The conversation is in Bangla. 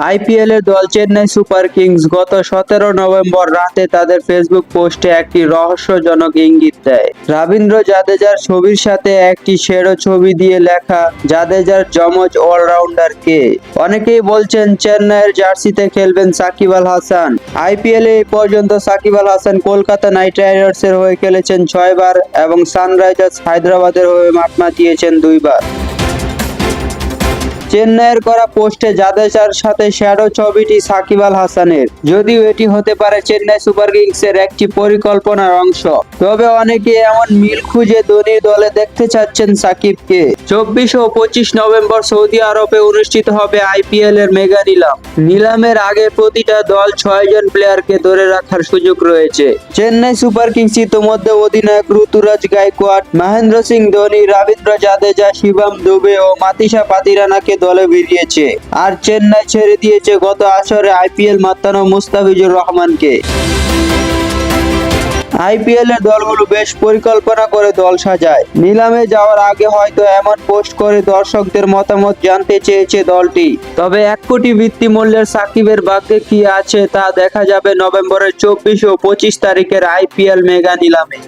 আইপিএল এর দল চেন্নাই সুপার কিংস গত সতেরো নভেম্বর রাতে তাদের ফেসবুক পোস্টে একটি রহস্যজনক ইঙ্গিত দেয়। রবীন্দ্র জাদেজার ছবির সাথে একটি সেরো ছবি দিয়ে লেখা, জাদেজার যমজ অলরাউন্ডার কে? অনেকেই বলছেন, চেন্নাইয়ের জার্সিতে খেলবেন সাকিব আল হাসান। আইপিএল এ পর্যন্ত সাকিব আল হাসান কলকাতা নাইট রাইডার্স এর হয়ে খেলেছেন ছয়বার এবং সানরাইজার্স হায়দ্রাবাদের হয়ে মাঠ মাতিয়েছেন দুইবার। চেন্নাইয়ের করা পোস্টে জাদেজার সাথে শ্যাডো ছবিটি সাকিব আল হাসানের। যদিও এটি হতে পারে চেন্নাই সুপার কিংসের একটি পরিকল্পনার অংশ। তবে অনেকে এমন মিল খুঁজে ধোনির দলে দেখতে চাচ্ছেন সাকিবকে। চব্বিশ ও পঁচিশ নভেম্বর সৌদি আরবে অনুষ্ঠিত হবে আইপিএল এর মেগা নিলাম। নিলামের আগে প্রতিটা দল ছয় জন প্লেয়ারকে ধরে রাখার সুযোগ রয়েছে। চেন্নাই সুপার কিংস ইতোমধ্যে অধিনায়ক ঋতুরাজ গায়কোয়াড মহেন্দ্র সিং ধোনি, রবীন্দ্র জাদেজা, শিবম দুবে ও মাতিসা পাতিরানাকে দলে ভিড়িয়েছে আর চেন্নাই ছেড়ে দিয়েছে গত আসরে আইপিএল মাতানো মুস্তাফিজুর রহমানকে। আইপিএল এর দলগুলো বেশ পরিকল্পনা করে দল সাজায়। নিলামে যাওয়ার আগে হয়তো এমন পোস্ট করে দর্শকদের মতামত জানতে চেয়েছে দলটি। তবে এক কোটি বৃত্তি মূল্যের সাকিবের ভাগ্যে কি আছে তা দেখা যাবে নভেম্বরের চব্বিশ ও পঁচিশ তারিখের আইপিএল মেগা নিলামে।